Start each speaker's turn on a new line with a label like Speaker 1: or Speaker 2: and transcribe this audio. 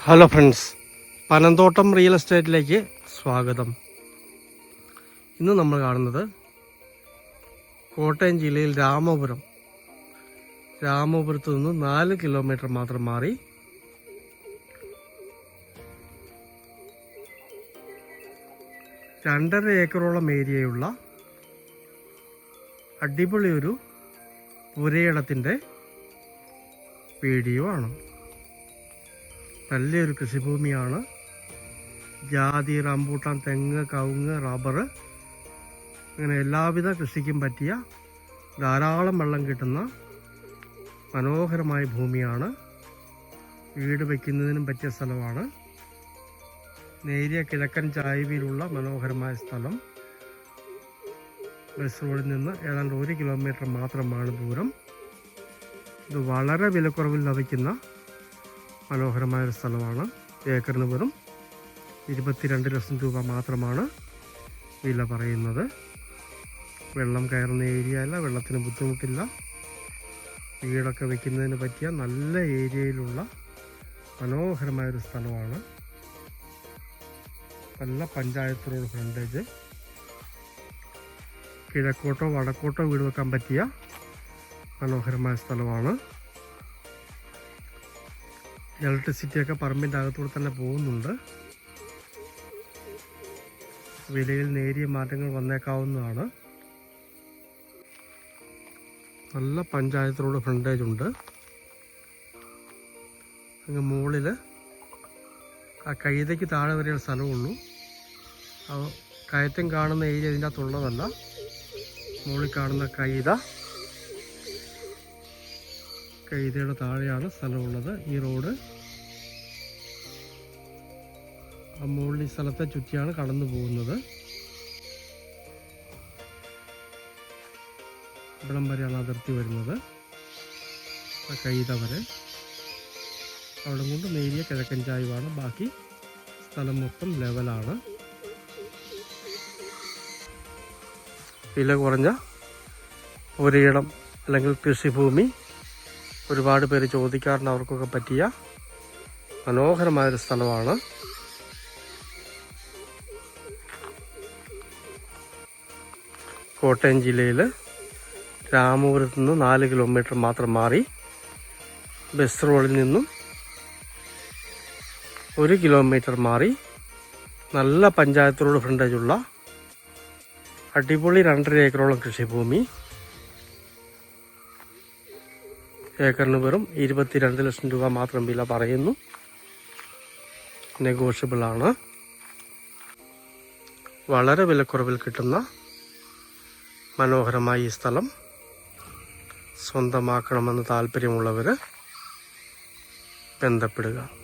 Speaker 1: Hello friends Panamthottam real എസ്റ്റേറ്റിലേക്ക് സ്വാഗതം. ഇന്ന് നമ്മൾ കാണുന്നത് കോട്ടയം ജില്ലയിൽ രാമപുരം. രാമപുരത്ത് നിന്ന് നാല് കിലോമീറ്റർ മാത്രം മാറി. രണ്ടര ഏക്കറോളം ഏരിയയുള്ള അടിപൊളി ഒരു പുരയിടത്തിന്റെ വീഡിയോ ആണ്. നല്ലൊരു കൃഷിഭൂമിയാണ്. ജാതി റംബൂട്ടാൻ തെങ്ങ് കവുങ്ങ് റബ്ബർ അങ്ങനെ എല്ലാവിധ കൃഷിക്കും പറ്റിയ ധാരാളം വെള്ളം കിട്ടുന്ന മനോഹരമായ ഭൂമിയാണ്. വീട് വയ്ക്കുന്നതിനും പറ്റിയ സ്ഥലമാണ്. നേരിയ കിഴക്കൻ ചായ്വിലുള്ള മനോഹരമായ സ്ഥലം. ബസ് റോഡിൽ നിന്ന് ഏതാണ്ട് ഒരു കിലോമീറ്റർ മാത്രമാണ് ദൂരം. ഇത് വളരെ വിലക്കുറവിൽ ലഭിക്കുന്ന മനോഹരമായ ഒരു സ്ഥലമാണ്. ഏക്കറിന് വെറും ഇരുപത്തിരണ്ട് ലക്ഷം രൂപ മാത്രമാണ് വില പറയുന്നത്. വെള്ളം കയറുന്ന ഏരിയ അല്ല വെള്ളത്തിന് ബുദ്ധിമുട്ടില്ല. വീടൊക്കെ വെക്കുന്നതിന് പറ്റിയ നല്ല ഏരിയയിലുള്ള മനോഹരമായൊരു സ്ഥലമാണ്. നല്ല പഞ്ചായത്ത് റോഡ് ഫ്രണ്ടേജ് കിഴക്കോട്ടോ വടക്കോട്ടോ വീട് വെക്കാൻ പറ്റിയ മനോഹരമായ സ്ഥലമാണ്. ഇലക്ട്രിസിറ്റി ഒക്കെ പറമ്പിന്റെ അകത്തൂടെ തന്നെ പോകുന്നുണ്ട്. വിലയിൽ നേരിയ മാറ്റങ്ങൾ വന്നേക്കാവുന്നതാണ്. നല്ല പഞ്ചായത്ത് റോഡ് ഫ്രണ്ടേജ് ഉണ്ട്. അങ്ങ് മുകളിൽ ആ കൈതയ്ക്ക് താഴെ വരെയുള്ള സ്ഥലമുള്ളൂ. കയറ്റം കാണുന്ന ഏരിയ ഇതിന്റെ അകത്തുള്ളതല്ല മുകളിൽ കാണുന്ന കൈത. കൈതയുടെ താഴെയാണ് സ്ഥലമുള്ളത്. ഈ റോഡ് ആ മുകളിൽ ഈ സ്ഥലത്തെ ചുറ്റിയാണ് കടന്നു പോകുന്നത്. ഇവിടം വരെയാണ് അതിർത്തി വരുന്നത്. കൈത വരെ. അവിടെ കൊണ്ട് നേരിയ കിഴക്കൻ ചായുവാണ്. ബാക്കി സ്ഥലം മൊത്തം ലെവലാണ്. വില കുറഞ്ഞ ഒരിടം അല്ലെങ്കിൽ കൃഷിഭൂമി ഒരുപാട് പേര് ചോദിക്കാറുണ്ട് അവർക്കൊക്കെ പറ്റിയ മനോഹരമായൊരു സ്ഥലമാണ്. കോട്ടയം ജില്ലയിൽ രാമപുരത്ത് നിന്ന് നാല് കിലോമീറ്റർ മാത്രം മാറി ബസ് റോഡിൽ നിന്നും ഒരു കിലോമീറ്റർ മാറി നല്ല പഞ്ചായത്ത് റോഡ് ഫ്രണ്ടേജുള്ള അടിപൊളി രണ്ടര ഏക്കറോളം കൃഷിഭൂമി ഏക്കറിന് വെറും ഇരുപത്തിരണ്ട് ലക്ഷം രൂപ മാത്രം വില പറയുന്നു. നെഗോഷ്യബിൾ ആണ്. വളരെ വിലക്കുറവിൽ കിട്ടുന്ന മനോഹരമായ ഈ സ്ഥലം സ്വന്തമാക്കണമെന്ന് താല്പര്യമുള്ളവർ ബന്ധപ്പെടുക.